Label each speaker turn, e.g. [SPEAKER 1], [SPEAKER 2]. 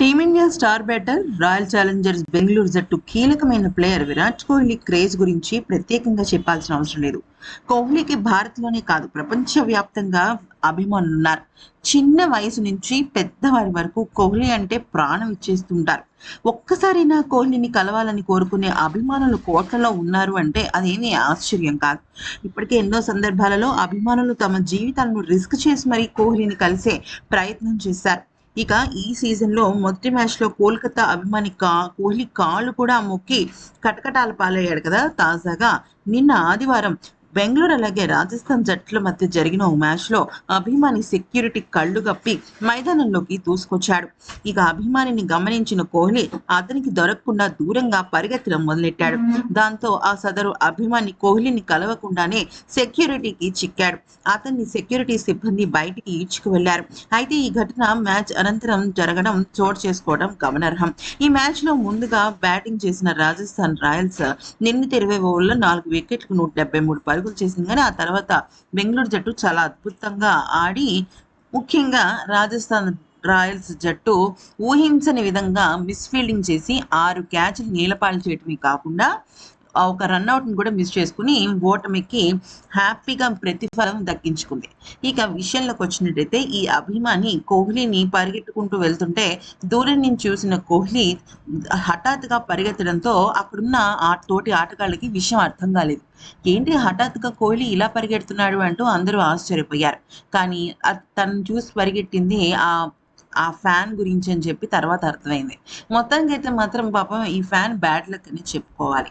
[SPEAKER 1] Team India star batter royal challengers Bengaluru జట్టు కీలకమైన player Virat Kohli craze గురించి ప్రత్యేకంగా చెప్పాల్సిన అవసరం లేదు. కోహ్లీకి భారత్లోనే కాదు ప్రపంచవ్యాప్తంగా అభిమానులు ఉన్నారు. చిన్న వయసు నుంచి పెద్దవారి వరకు కోహ్లీ అంటే ప్రాణం ఇచ్చేస్తుంటారు. ఒక్కసారైనా కోహ్లీని కలవాలని కోరుకునే అభిమానులు కోట్లలో ఉన్నారు అంటే అదేమీ ఆశ్చర్యం కాదు. ఇప్పటికే ఎన్నో సందర్భాలలో అభిమానులు తమ జీవితాలను రిస్క్ చేసి మరీ కోహ్లీని కలిసే ప్రయత్నం చేశారు. ఇక ఈ సీజన్లో మొదటి మ్యాచ్లో కోల్కతా అభిమాని కా కోహ్లీ కాళ్ళు కూడా మొక్కి కటకటాల పాలయ్యాడు కదా తాజాగా. నిన్న ఆదివారం బెంగళూరు అలాగే రాజస్థాన్ జట్ల మధ్య జరిగిన ఓ మ్యాచ్లో అభిమాని సెక్యూరిటీ కళ్ళు గప్పి మైదానంలోకి దూసుకొచ్చాడు. ఇక అభిమానిని గమనించిన కోహ్లీ అతనికి దొరకకుండా దూరంగా పరిగెత్తడం మొదలెట్టాడు. దాంతో ఆ సదరు అభిమాని కోహ్లీని కలవకుండానే సెక్యూరిటీకి చిక్కాడు. అతన్ని సెక్యూరిటీ సిబ్బంది బయటికి ఈడ్చుకు వెళ్ళారు అయితే ఈ ఘటన మ్యాచ్ అనంతరం జరగడం చోటు చేసుకోవడం గమనార్హం. ఈ మ్యాచ్లో ముందుగా బ్యాటింగ్ చేసిన రాజస్థాన్ రాయల్స్ నిన్నటి ఇరవై ఓవర్లో నాలుగు వికెట్లకు నూట డెబ్బై మూడు పరుగులు చేసింది. కానీ ఆ తర్వాత బెంగళూరు జట్టు చాలా అద్భుతంగా ఆడి ముఖ్యంగా రాజస్థాన్ రాయల్స్ జట్టు ఊహించని విధంగా మిస్ఫీల్డింగ్ చేసి ఆరు క్యాచ్లు నీలపాలు చేయటమే కాకుండా ఆ ఒక రన్అట్ని కూడా మిస్ చేసుకుని ఓటమికి హ్యాపీగా ప్రతిఫలం దక్కించుకుంది. ఇక విషయంలోకి వచ్చినట్టయితే ఈ అభిమాని కోహ్లీని పరిగెట్టుకుంటూ వెళ్తుంటే దూరం నుంచి చూసిన కోహ్లీ హఠాత్తుగా పరిగెత్తడంతో అక్కడున్న ఆ తోటి ఆటగాళ్ళకి విషయం అర్థం కాలేదు. ఏంటి హఠాత్తుగా కోహ్లీ ఇలా పరిగెడుతున్నాడు అంటూ అందరూ ఆశ్చర్యపోయారు. కానీ తను చూసి పరిగెట్టింది ఆ ఆ ఫ్యాన్ గురించి అని చెప్పి తర్వాత అర్థమైంది. మొత్తానికి అయితే మాత్రం పాపం ఈ ఫ్యాన్ బ్యాడ్ లక్ అని చెప్పుకోవాలి.